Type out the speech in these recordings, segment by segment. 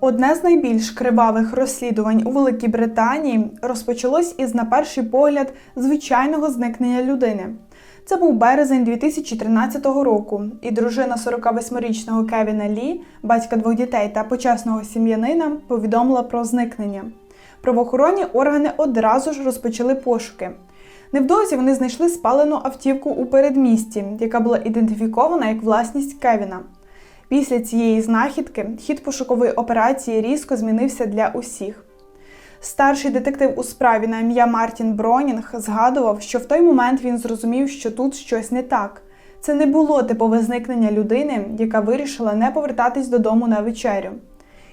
Одне з найбільш кривавих розслідувань у Великій Британії розпочалось із, на перший погляд, звичайного зникнення людини. Це був березень 2013 року, і дружина 48-річного Кевіна Лі, батька двох дітей та почесного сім'янина, повідомила про зникнення. Правоохоронні органи одразу ж розпочали пошуки. Невдовзі вони знайшли спалену автівку у передмісті, яка була ідентифікована як власність Кевіна. Після цієї знахідки хід пошукової операції різко змінився для усіх. Старший детектив у справі на ім'я Мартін Бронінг згадував, що в той момент він зрозумів, що тут щось не так. Це не було типове зникнення людини, яка вирішила не повертатись додому на вечерю.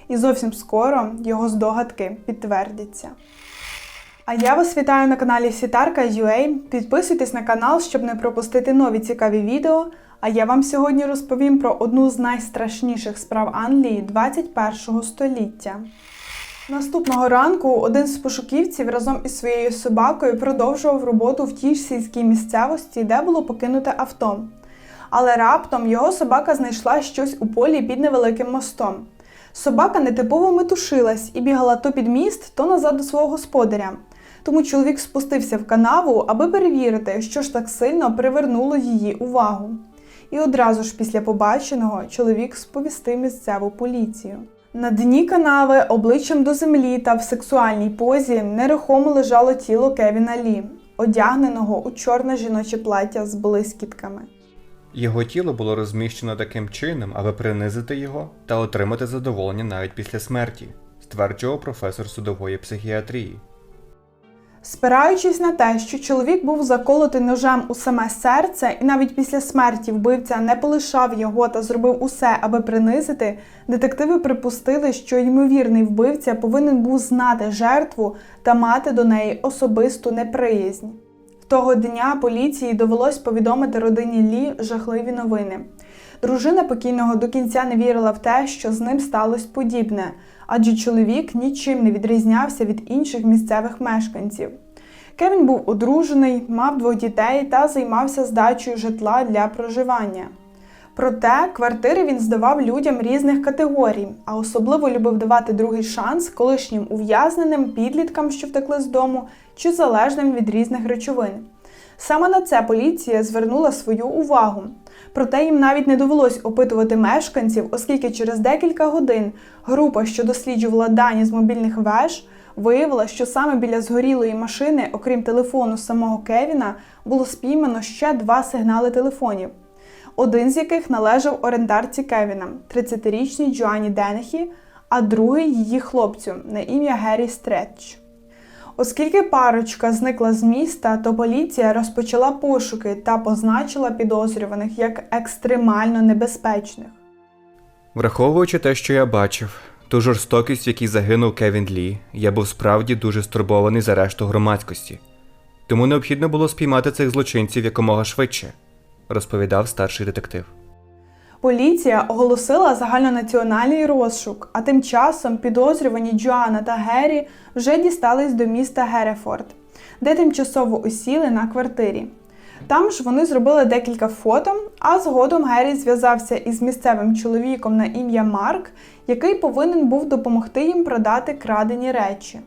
І зовсім скоро його здогадки підтвердяться. А я вас вітаю на каналі Сітарка.ua. Підписуйтесь на канал, щоб не пропустити нові цікаві відео. А я вам сьогодні розповім про одну з найстрашніших справ Англії 21 століття. Наступного ранку один з пошуківців разом із своєю собакою продовжував роботу в тій ж сільській місцевості, де було покинуте авто. Але раптом його собака знайшла щось у полі під невеликим мостом. Собака нетипово метушилась і бігала то під міст, то назад до свого господаря. Тому чоловік спустився в канаву, аби перевірити, що ж так сильно привернуло її увагу. І одразу ж після побаченого чоловік сповістив місцеву поліцію. На дні канави, обличчям до землі та в сексуальній позі нерухомо лежало тіло Кевіна Лі, одягненого у чорне жіноче плаття з блискітками. Його тіло було розміщено таким чином, аби принизити його та отримати задоволення навіть після смерті, стверджував професор судової психіатрії. Спираючись на те, що чоловік був заколотий ножем у саме серце, і навіть після смерті вбивця не полишав його та зробив усе, аби принизити, детективи припустили, що ймовірний вбивця повинен був знати жертву та мати до неї особисту неприязнь. Того дня поліції довелось повідомити родині Лі жахливі новини. Дружина покійного до кінця не вірила в те, що з ним сталося подібне, адже чоловік нічим не відрізнявся від інших місцевих мешканців. Кевін був одружений, мав двох дітей та займався здачею житла для проживання. Проте квартири він здавав людям різних категорій, а особливо любив давати другий шанс колишнім ув'язненим, підліткам, що втекли з дому, чи залежним від різних речовин. Саме на це поліція звернула свою увагу. Проте їм навіть не довелось опитувати мешканців, оскільки через декілька годин група, що досліджувала дані з мобільних веж, виявила, що саме біля згорілої машини, окрім телефону самого Кевіна, було спіймано ще два сигнали телефонів. Один з яких належав орендарці Кевіна, 30-річній Джоанні Денехі, а другий її хлопцю на ім'я Геррі Стретч. Оскільки парочка зникла з міста, то поліція розпочала пошуки та позначила підозрюваних як екстремально небезпечних. Враховуючи те, що я бачив, ту жорстокість, в якій загинув Кевін Лі, я був справді дуже стурбований за решту громадськості. Тому необхідно було спіймати цих злочинців якомога швидше, розповідав старший детектив. Поліція оголосила загальнонаціональний розшук, а тим часом підозрювані Джоанна та Геррі вже дістались до міста Герефорд, де тимчасово осіли на квартирі. Там ж вони зробили декілька фото, а згодом Геррі зв'язався із місцевим чоловіком на ім'я Марк, який повинен був допомогти їм продати крадені речі.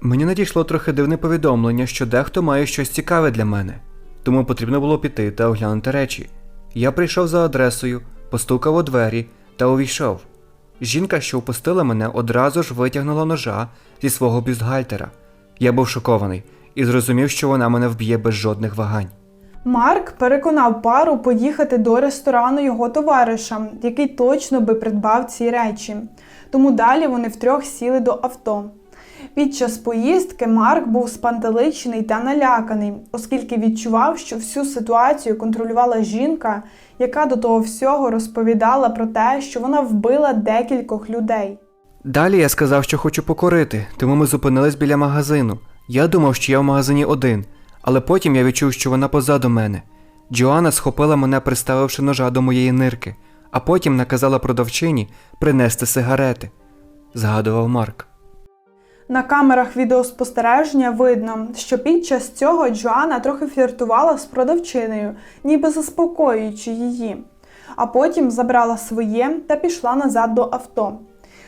Мені надійшло трохи дивне повідомлення, що дехто має щось цікаве для мене, тому потрібно було піти та оглянути речі. Я прийшов за адресою, постукав у двері та увійшов. Жінка, що впустила мене, одразу ж витягнула ножа зі свого бюстгальтера. Я був шокований і зрозумів, що вона мене вб'є без жодних вагань. Марк переконав пару поїхати до ресторану його товариша, який точно би придбав ці речі. Тому далі вони втрьох сіли до авто. Під час поїздки Марк був спантеличений та наляканий, оскільки відчував, що всю ситуацію контролювала жінка, яка до того всього розповідала про те, що вона вбила декількох людей. Далі я сказав, що хочу покорити, тому ми зупинились біля магазину. Я думав, що я в магазині один, але потім я відчув, що вона позаду мене. Джоанна схопила мене, приставивши ножа до моєї нирки, а потім наказала продавчині принести сигарети, згадував Марк. На камерах відеоспостереження видно, що під час цього Джоанна трохи фліртувала з продавчиною, ніби заспокоюючи її, а потім забрала своє та пішла назад до авто.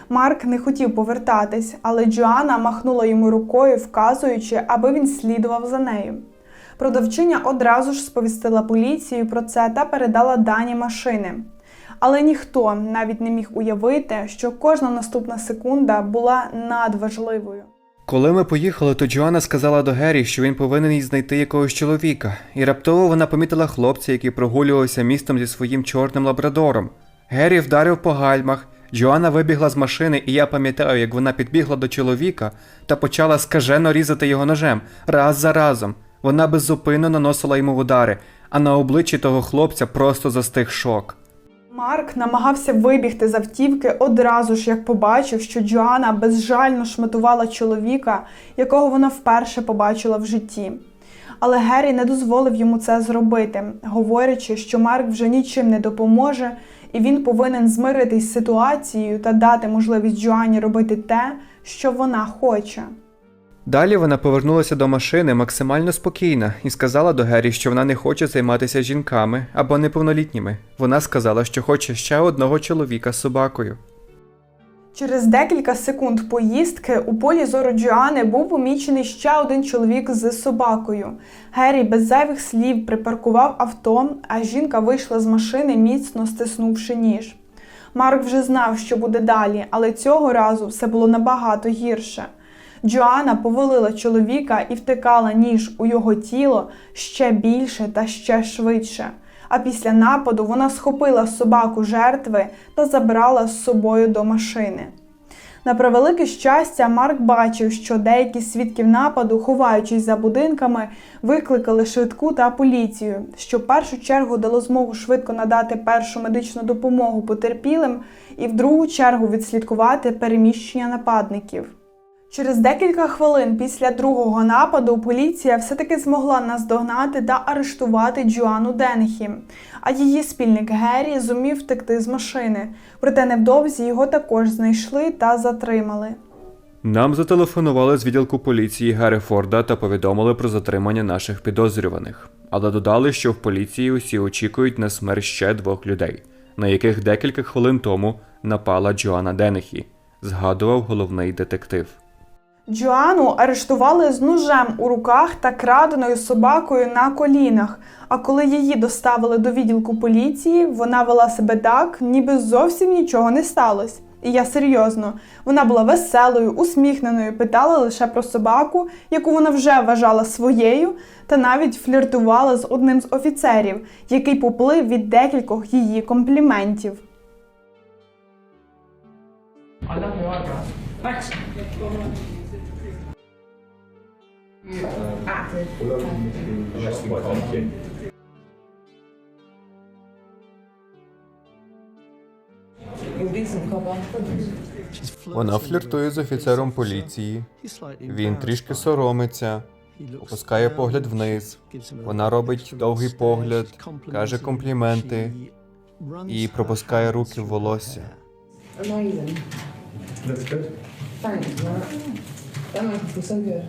Марк не хотів повертатись, але Джоанна махнула йому рукою, вказуючи, аби він слідував за нею. Продавчиня одразу ж сповістила поліцію про це та передала дані машини. Але ніхто навіть не міг уявити, що кожна наступна секунда була надважливою. Коли ми поїхали, то Джоанна сказала до Геррі, що він повинен їй знайти якогось чоловіка, і раптово вона помітила хлопця, який прогулювався містом зі своїм чорним лабрадором. Геррі вдарив по гальмах, Джоанна вибігла з машини, і я пам'ятаю, як вона підбігла до чоловіка та почала скажено різати його ножем раз за разом. Вона беззупинно наносила йому удари, а на обличчі того хлопця просто застиг шок. Марк намагався вибігти з автівки одразу ж, як побачив, що Джоанна безжально шматувала чоловіка, якого вона вперше побачила в житті. Але Геррі не дозволив йому це зробити, говорячи, що Марк вже нічим не допоможе, і він повинен змиритись з ситуацією та дати можливість Джоанні робити те, що вона хоче. Далі вона повернулася до машини максимально спокійна і сказала до Геррі, що вона не хоче займатися жінками або неповнолітніми. Вона сказала, що хоче ще одного чоловіка з собакою. Через декілька секунд поїздки у полі зору Джоани був помічений ще один чоловік з собакою. Геррі без зайвих слів припаркував авто, а жінка вийшла з машини, міцно стиснувши ніж. Марк вже знав, що буде далі, але цього разу все було набагато гірше. Джоанна повалила чоловіка і втикала ніж у його тіло ще більше та ще швидше. А після нападу вона схопила собаку жертви та забрала з собою до машини. На превелике щастя, Марк бачив, що деякі свідків нападу, ховаючись за будинками, викликали швидку та поліцію, що в першу чергу дало змогу швидко надати першу медичну допомогу потерпілим і в другу чергу відслідкувати переміщення нападників. Через декілька хвилин після другого нападу поліція все-таки змогла наздогнати та арештувати Джоанну Денхі, а її спільник Геррі зумів втекти з машини. Проте невдовзі його також знайшли та затримали. Нам зателефонували з відділку поліції Гаррі Форда та повідомили про затримання наших підозрюваних, але додали, що в поліції усі очікують на смерть ще двох людей, на яких декілька хвилин тому напала Джоанна Денехі, згадував головний детектив. Джоанну арештували з ножем у руках та краденою собакою на колінах. А коли її доставили до відділку поліції, вона вела себе так, ніби зовсім нічого не сталося. І я серйозно, вона була веселою, усміхненою, питала лише про собаку, яку вона вже вважала своєю, та навіть фліртувала з одним з офіцерів, який поплив від декількох її компліментів. Thanks. Вона фліртує з офіцером поліції. Він трішки соромиться, опускає погляд вниз. Вона робить довгий погляд, каже компліменти і пропускає руки в волосся. That's good. Thanks, Matt. That makes me so good.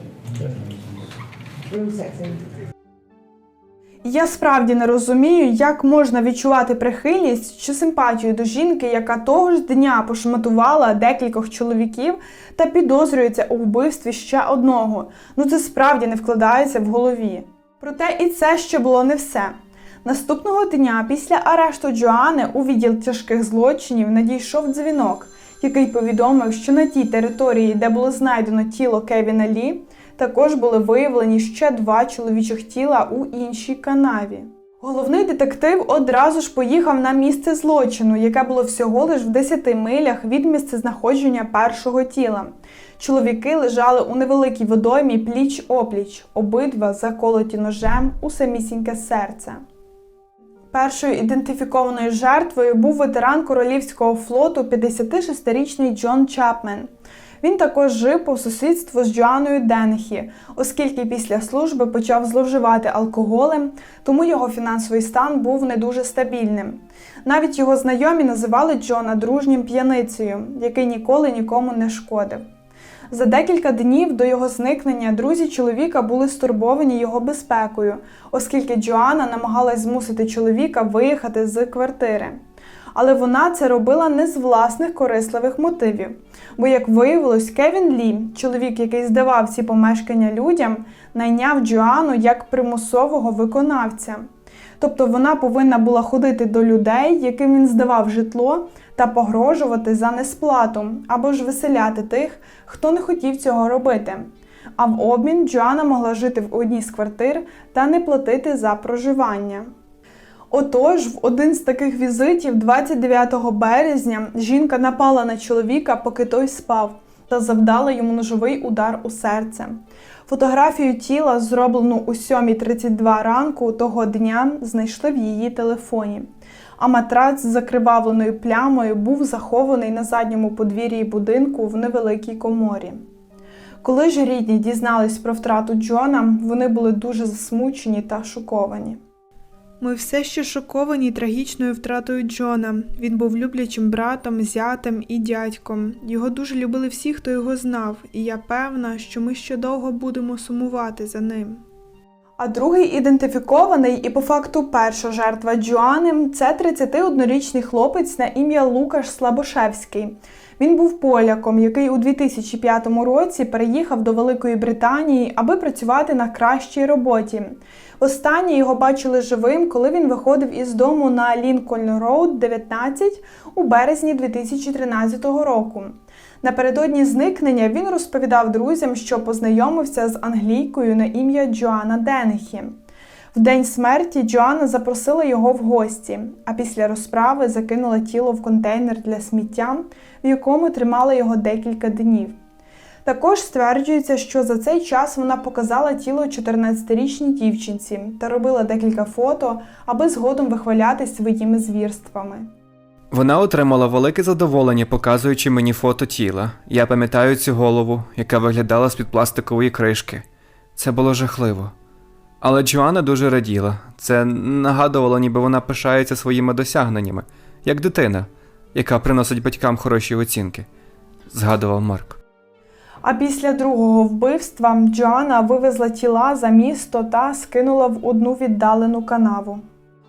Я справді не розумію, як можна відчувати прихильність чи симпатію до жінки, яка того ж дня пошматувала декількох чоловіків та підозрюється у вбивстві ще одного. Ну це справді не вкладається в голові. Проте і це ще було не все. Наступного дня після арешту Джоани у відділ тяжких злочинів надійшов дзвінок, який повідомив, що на тій території, де було знайдено тіло Кевіна Лі, також були виявлені ще два чоловічих тіла у іншій канаві. Головний детектив одразу ж поїхав на місце злочину, яке було всього лиш в 10 милях від місцезнаходження першого тіла. Чоловіки лежали у невеликій водоймі пліч опліч, обидва заколоті ножем у самісіньке серце. Першою ідентифікованою жертвою був ветеран королівського флоту 56-річний Джон Чапмен. Він також жив по сусідству з Джоанною Денхі, оскільки після служби почав зловживати алкоголем, тому його фінансовий стан був не дуже стабільним. Навіть його знайомі називали Джона дружнім п'яницею, який ніколи нікому не шкодив. За декілька днів до його зникнення друзі чоловіка були стурбовані його безпекою, оскільки Джоанна намагалась змусити чоловіка виїхати з квартири. Але вона це робила не з власних корисливих мотивів. Бо, як виявилось, Кевін Лі, чоловік, який здавав ці помешкання людям, найняв Джоанну як примусового виконавця. Тобто вона повинна була ходити до людей, яким він здавав житло, та погрожувати за несплату або ж виселяти тих, хто не хотів цього робити. А в обмін Джоанна могла жити в одній з квартир та не платити за проживання. Отож, в один з таких візитів, 29 березня, жінка напала на чоловіка, поки той спав, та завдала йому ножовий удар у серце. Фотографію тіла, зроблену у 7.32 ранку того дня, знайшли в її телефоні. А матрац з закривавленою плямою був захований на задньому подвір'ї будинку в невеликій коморі. Коли ж рідні дізнались про втрату Джона, вони були дуже засмучені та шоковані. Ми все ще шоковані трагічною втратою Джона. Він був люблячим братом, зятем і дядьком. Його дуже любили всі, хто його знав, і я певна, що ми ще довго будемо сумувати за ним. А другий ідентифікований і по факту перша жертва Джоани це 31-річний хлопець на ім'я Лукаш Слабошевський. Він був поляком, який у 2005 році переїхав до Великої Британії, аби працювати на кращій роботі. Востаннє його бачили живим, коли він виходив із дому на Лінкольн Роуд 19 у березні 2013 року. Напередодні зникнення він розповідав друзям, що познайомився з англійкою на ім'я Джоанна Денехі. В день смерті Джоанна запросила його в гості, а після розправи закинула тіло в контейнер для сміття, в якому тримала його декілька днів. Також стверджується, що за цей час вона показала тіло 14-річній дівчинці та робила декілька фото, аби згодом вихвалятись своїми звірствами. Вона отримала велике задоволення, показуючи мені фото тіла. Я пам'ятаю цю голову, яка виглядала з-під пластикової кришки. Це було жахливо. Але Джоанна дуже раділа. Це нагадувало, ніби вона пишається своїми досягненнями, як дитина, яка приносить батькам хороші оцінки, згадував Марк. А після другого вбивства Джоанна вивезла тіла за місто та скинула в одну віддалену канаву.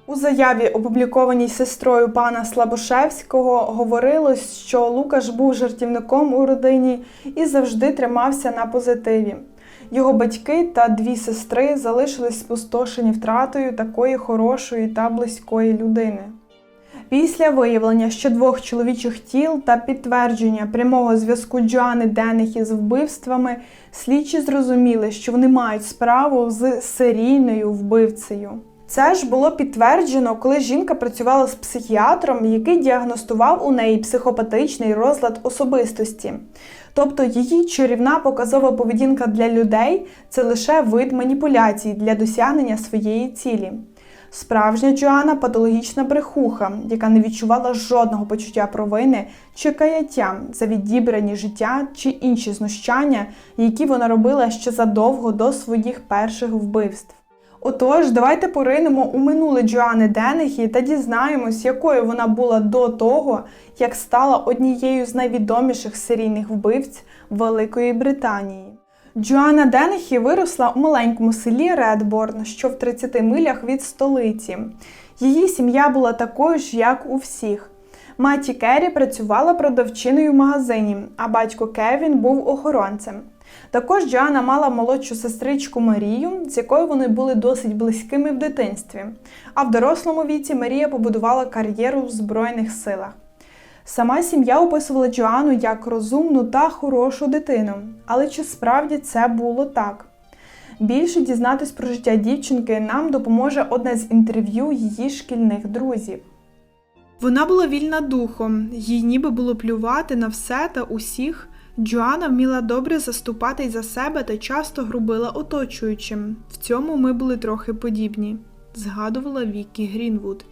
У заяві, опублікованій сестрою пана Слабошевського, говорилось, що Лукаш був жартівником у родині і завжди тримався на позитиві. Його батьки та дві сестри залишились спустошені втратою такої хорошої та близької людини. Після виявлення ще двох чоловічих тіл та підтвердження прямого зв'язку Джоанни Денехі з вбивствами, слідчі зрозуміли, що вони мають справу з серійною вбивцею. Це ж було підтверджено, коли жінка працювала з психіатром, який діагностував у неї психопатичний розлад особистості. Тобто її чарівна показова поведінка для людей це лише вид маніпуляцій для досягнення своєї цілі. Справжня Джоанна патологічна брехуха, яка не відчувала жодного почуття провини чи каяття за відібрані життя чи інші знущання, які вона робила ще задовго до своїх перших вбивств. Отож, давайте поринемо у минуле Джоанни Денехі та дізнаємось, якою вона була до того, як стала однією з найвідоміших серійних вбивць Великої Британії. Джоанна Денехі виросла у маленькому селі Редборн, що в 30 милях від столиці. Її сім'я була такою ж, як у всіх. Маті Керрі працювала продавчиною в магазині, а батько Кевін був охоронцем. Також Джоанна мала молодшу сестричку Марію, з якою вони були досить близькими в дитинстві. А в дорослому віці Марія побудувала кар'єру в Збройних силах. Сама сім'я описувала Джоанну як розумну та хорошу дитину. Але чи справді це було так? Більше дізнатись про життя дівчинки нам допоможе одне з інтерв'ю її шкільних друзів. Вона була вільна духом, їй ніби було плювати на все та усіх. Джоанна вміла добре заступати за себе та часто грубила оточуючим. В цьому ми були трохи подібні, згадувала Вікі Грінвуд.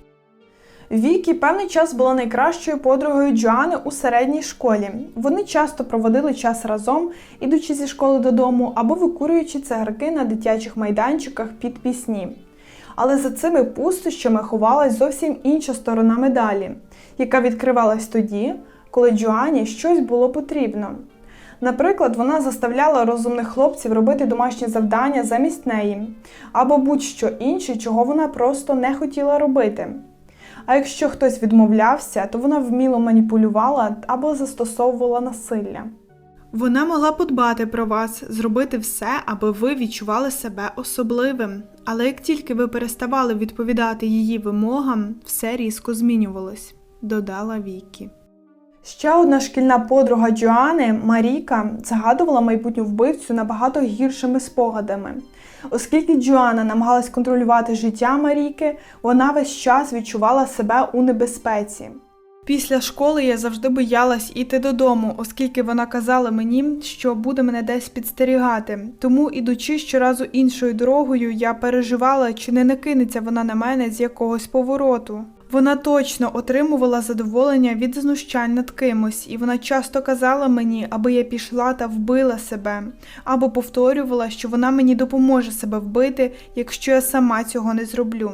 Вікі певний час була найкращою подругою Джоанни у середній школі. Вони часто проводили час разом, ідучи зі школи додому або викурюючи цигарки на дитячих майданчиках під пісні. Але за цими пустощами ховалась зовсім інша сторона медалі, яка відкривалась тоді, коли Джоанні щось було потрібно. Наприклад, вона заставляла розумних хлопців робити домашні завдання замість неї, або будь-що інше, чого вона просто не хотіла робити. А якщо хтось відмовлявся, то вона вміло маніпулювала або застосовувала насилля. Вона могла подбати про вас, зробити все, аби ви відчували себе особливим. Але як тільки ви переставали відповідати її вимогам, все різко змінювалось, додала Вікі. Ще одна шкільна подруга Джоани, Маріка, згадувала майбутню вбивцю набагато гіршими спогадами. Оскільки Джоанна намагалась контролювати життя Маріки, вона весь час відчувала себе у небезпеці. Після школи я завжди боялась іти додому, оскільки вона казала мені, що буде мене десь підстерігати. Тому, ідучи щоразу іншою дорогою, я переживала, чи не накинеться вона на мене з якогось повороту. Вона точно отримувала задоволення від знущань над кимось, і вона часто казала мені, аби я пішла та вбила себе, або повторювала, що вона мені допоможе себе вбити, якщо я сама цього не зроблю.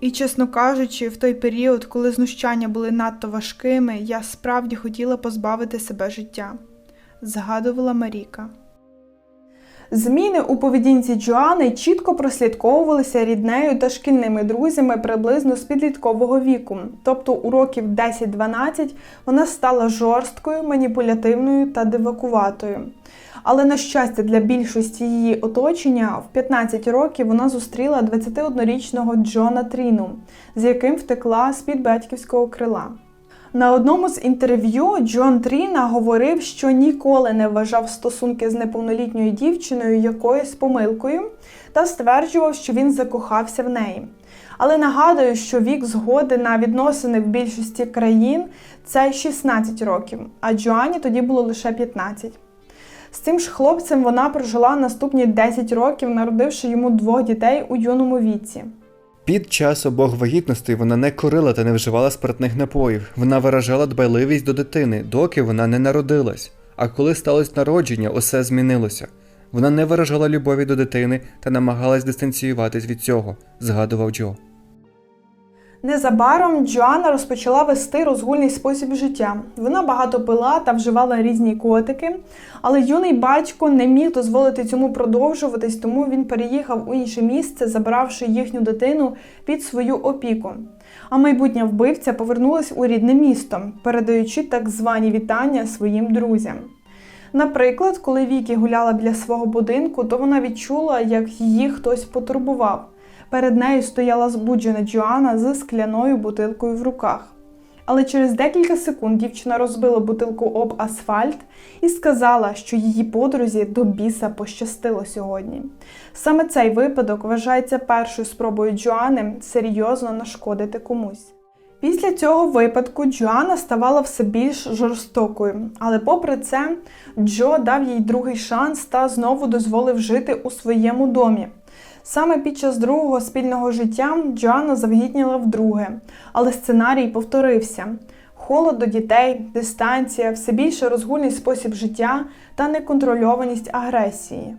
І, чесно кажучи, в той період, коли знущання були надто важкими, я справді хотіла позбавити себе життя, згадувала Маріка. Зміни у поведінці Джоани чітко прослідковувалися ріднею та шкільними друзями приблизно з підліткового віку. Тобто у років 10-12 вона стала жорсткою, маніпулятивною та дивакуватою. Але на щастя для більшості її оточення, в 15 років вона зустріла 21-річного Джона Тріну, з яким втекла з-під батьківського крила. На одному з інтерв'ю Джон Тріна говорив, що ніколи не вважав стосунки з неповнолітньою дівчиною якоюсь помилкою та стверджував, що він закохався в неї. Але нагадую, що вік згоди на відносини в більшості країн це 16 років, а Джоанні тоді було лише 15. З цим ж хлопцем вона прожила наступні 10 років, народивши йому двох дітей у юному віці. Під час обох вагітностей вона не курила та не вживала спиртних напоїв. Вона виражала дбайливість до дитини, доки вона не народилась. А коли сталося народження, усе змінилося. Вона не виражала любові до дитини та намагалась дистанціюватись від цього, згадував Джо. Незабаром Джоанна розпочала вести розгульний спосіб життя. Вона багато пила та вживала різні котики, але юний батько не міг дозволити цьому продовжуватись, тому він переїхав у інше місце, забравши їхню дитину під свою опіку. А майбутня вбивця повернулась у рідне місто, передаючи так звані вітання своїм друзям. Наприклад, коли Вікі гуляла біля свого будинку, то вона відчула, як її хтось потурбував. Перед нею стояла збуджена Джоанна з скляною бутилкою в руках. Але через декілька секунд дівчина розбила бутилку об асфальт і сказала, що її подрузі до біса пощастило сьогодні. Саме цей випадок вважається першою спробою Джоанни серйозно нашкодити комусь. Після цього випадку Джоанна ставала все більш жорстокою, але попри це, Джо дав їй другий шанс та знову дозволив жити у своєму домі. Саме під час другого спільного життя Джоанна завагітніла вдруге, але сценарій повторився: холод до дітей, дистанція, все більше розгульний спосіб життя та неконтрольованість агресії.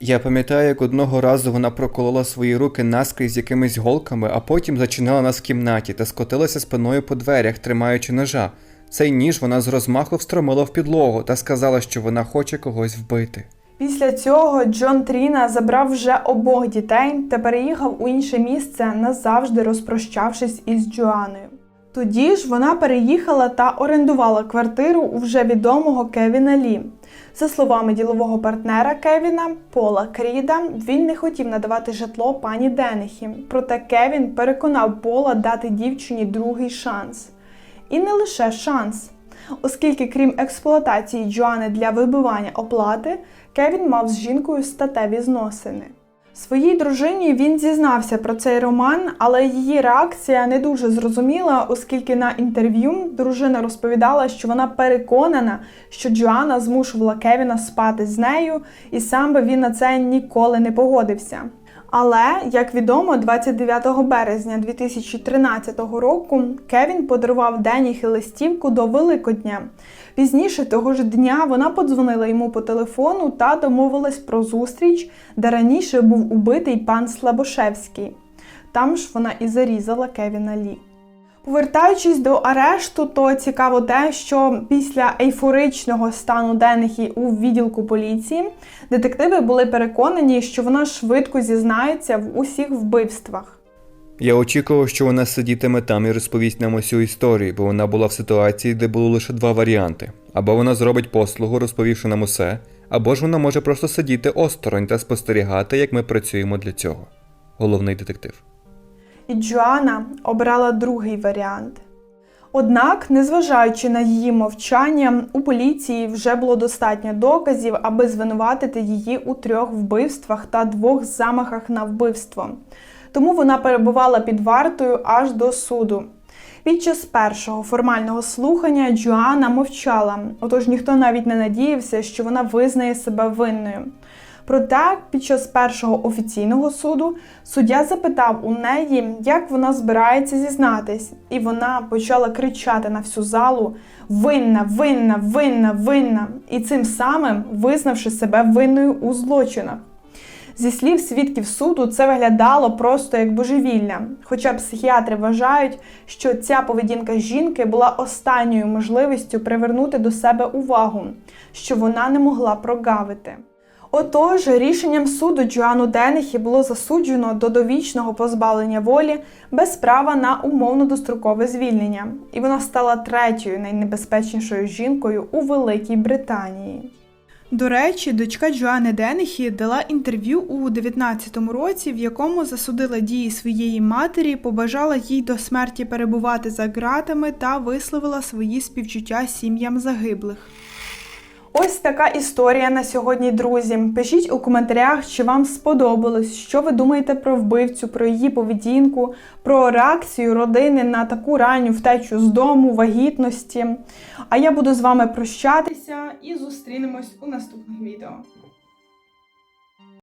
Я пам'ятаю, як одного разу вона проколола свої руки наскрізь якимись голками, а потім зачинила нас в кімнаті та скотилася спиною по дверях, тримаючи ножа. Цей ніж вона з розмаху встромила в підлогу та сказала, що вона хоче когось вбити. Після цього Джон Тріна забрав вже обох дітей та переїхав у інше місце, назавжди розпрощавшись із Джоаною. Тоді ж вона переїхала та орендувала квартиру у вже відомого Кевіна Лі. За словами ділового партнера Кевіна Пола Кріда, він не хотів надавати житло пані Денехі, проте Кевін переконав Пола дати дівчині другий шанс. І не лише шанс. Оскільки, крім експлуатації Джоани для вибивання оплати, Кевін мав з жінкою статеві зносини. Своїй дружині він зізнався про цей роман, але її реакція не дуже зрозуміла, оскільки на інтерв'ю дружина розповідала, що вона переконана, що Джоанна змушувала Кевіна спати з нею, і сам би він на це ніколи не погодився. Але, як відомо, 29 березня 2013 року Кевін подарував Денісі листівку до Великодня. Пізніше того ж дня вона подзвонила йому по телефону та домовилась про зустріч, де раніше був убитий пан Слабошевський. Там ж вона і зарізала Кевіна Лі. Повертаючись до арешту, то цікаво те, що після ейфоричного стану Денехі у відділку поліції детективи були переконані, що вона швидко зізнається в усіх вбивствах. Я очікував, що вона сидітиме там і розповість нам усю історію, бо вона була в ситуації, де було лише два варіанти: або вона зробить послугу, розповівши нам усе, або ж вона може просто сидіти осторонь та спостерігати, як ми працюємо для цього. Головний детектив. І Джоанна обрала другий варіант. Однак, незважаючи на її мовчання, у поліції вже було достатньо доказів, аби звинуватити її у трьох вбивствах та двох замахах на вбивство. Тому вона перебувала під вартою аж до суду. Під час першого формального слухання Джоанна мовчала, отож ніхто навіть не надіявся, що вона визнає себе винною. Проте, під час першого офіційного суду суддя запитав у неї, як вона збирається зізнатись, і вона почала кричати на всю залу: винна, винна, винна, винна, і цим самим визнавши себе винною у злочинах. Зі слів свідків суду, це виглядало просто як божевілля. Хоча психіатри вважають, що ця поведінка жінки була останньою можливістю привернути до себе увагу, що вона не могла прогавити. Отож, рішенням суду Джоанну Денехі було засуджено до довічного позбавлення волі без права на умовно дострокове звільнення, і вона стала третьою найнебезпечнішою жінкою у Великій Британії. До речі, дочка Джоани Денехі дала інтерв'ю у 19-му році, в якому засудила дії своєї матері, побажала їй до смерті перебувати за ґратами та висловила свої співчуття сім'ям загиблих. Ось така історія на сьогодні, друзі. Пишіть у коментарях, чи вам сподобалось, що ви думаєте про вбивцю, про її поведінку, про реакцію родини на таку ранню втечу з дому, вагітності. А я буду з вами прощатися і зустрінемось у наступних відео.